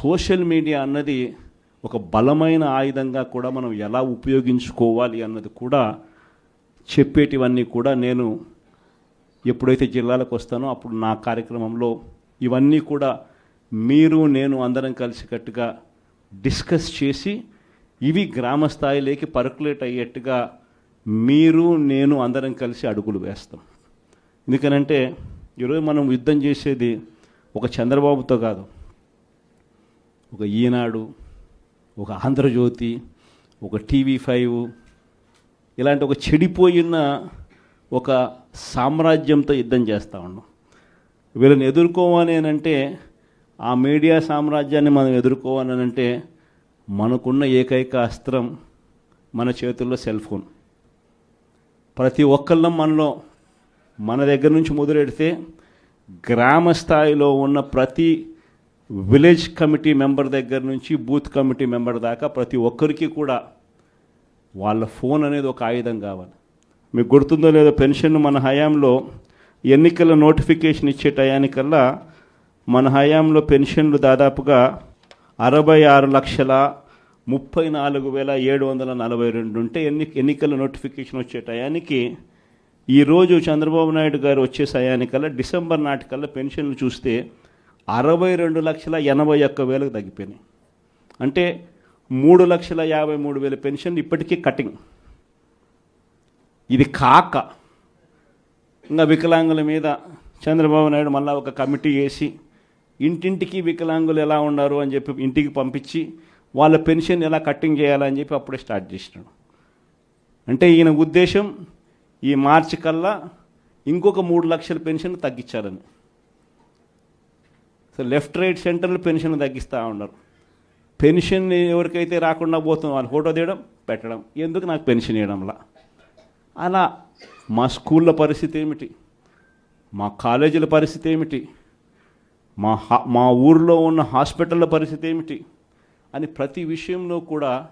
Social media అన్నది ఒక బలమైన ఆయుధంగా కూడా మనం ఎలా ఉపయోగించుకోవాలి అన్నది కూడా చెప్పేటివన్నీ కూడా నేను ఎప్పుడైతే జిల్లాలకు వస్తానో అప్పుడు నా కార్యక్రమంలో ఇవన్నీ కూడా మీరు నేను అందరం కలిసికట్టుగా డిస్కస్ చేసి ఇవి గ్రామ స్థాయిలోకి పర్కులేట్ అయ్యేట్టుగా మీరు నేను అందరం కలిసి అడుగులు వేస్తాం. ఎందుకనంటే ఈరోజు మనం యుద్ధం చేసేది ఒక చంద్రబాబుతో కాదు. ఒక ఈనాడు ఒక ఆంధ్రజ్యోతి ఒక టీవీ ఫైవ్ ఇలాంటి ఒక చెడిపోయిన ఒక సామ్రాజ్యంతో యుద్ధం చేస్తూ ఉన్నాం. వీళ్ళని ఎదుర్కోవాలి అంటే ఆ మీడియా సామ్రాజ్యాన్ని మనం ఎదుర్కోవాలి అంటే మనకున్న ఏకైక అస్త్రం మన చేతుల్లో సెల్ ఫోన్. ప్రతి ఒక్కళ్ళం మనలో మన దగ్గర నుంచి మొదలెడితే గ్రామ స్థాయిలో ఉన్న ప్రతి విలేజ్ కమిటీ మెంబర్ దగ్గర నుంచి బూత్ కమిటీ మెంబర్ దాకా ప్రతి ఒక్కరికి కూడా వాళ్ళ ఫోన్ అనేది ఒక ఆయుధం కావాలి. మీకు గుర్తుందో లేదో పెన్షన్ మన హయాంలో ఎన్నికల నోటిఫికేషన్ ఇచ్చే టయానికల్లా మన హయాంలో పెన్షన్లు దాదాపుగా అరవై ఆరు లక్షల ముప్పై నాలుగు వేల ఏడు వందల నలభై రెండు ఉంటే ఎన్ని ఎన్నికల నోటిఫికేషన్ వచ్చే టయానికి ఈరోజు చంద్రబాబు నాయుడు గారు వచ్చే సయానికల్లా డిసెంబర్ నాటికల్లా పెన్షన్లు చూస్తే అరవై రెండు లక్షల ఎనభై ఒక్క వేలకు తగ్గిపోయినాయి. అంటే మూడు లక్షల యాభై మూడు వేల పెన్షన్ ఇప్పటికీ కటింగ్. ఇది కాక ఇంకా వికలాంగుల మీద చంద్రబాబు నాయుడు మళ్ళీ ఒక కమిటీ వేసి ఇంటింటికి వికలాంగులు ఎలా ఉన్నారు అని చెప్పి ఇంటికి పంపించి వాళ్ళ పెన్షన్ ఎలా కట్టింగ్ చేయాలని చెప్పి అప్పుడే స్టార్ట్ చేసినాడు. అంటే ఈయన ఉద్దేశం ఈ మార్చి కల్లా ఇంకొక మూడు లక్షల పెన్షన్ తగ్గించాలని. సో లెఫ్ట్ రైట్ సెంటర్లో పెన్షన్ తగ్గిస్తూ ఉన్నారు. పెన్షన్ ఎవరికైతే రాకుండా పోతుందో వాళ్ళు ఫోటో తీయడం పెట్టడం. ఎందుకు నాకు పెన్షన్ ఇవ్వడంలా? అలా మా స్కూళ్ళ పరిస్థితి ఏమిటి? మా కాలేజీల పరిస్థితి ఏమిటి? మా హా మా ఊర్లో ఉన్న హాస్పిటళ్ళ పరిస్థితి ఏమిటి? అని ప్రతి విషయంలో కూడా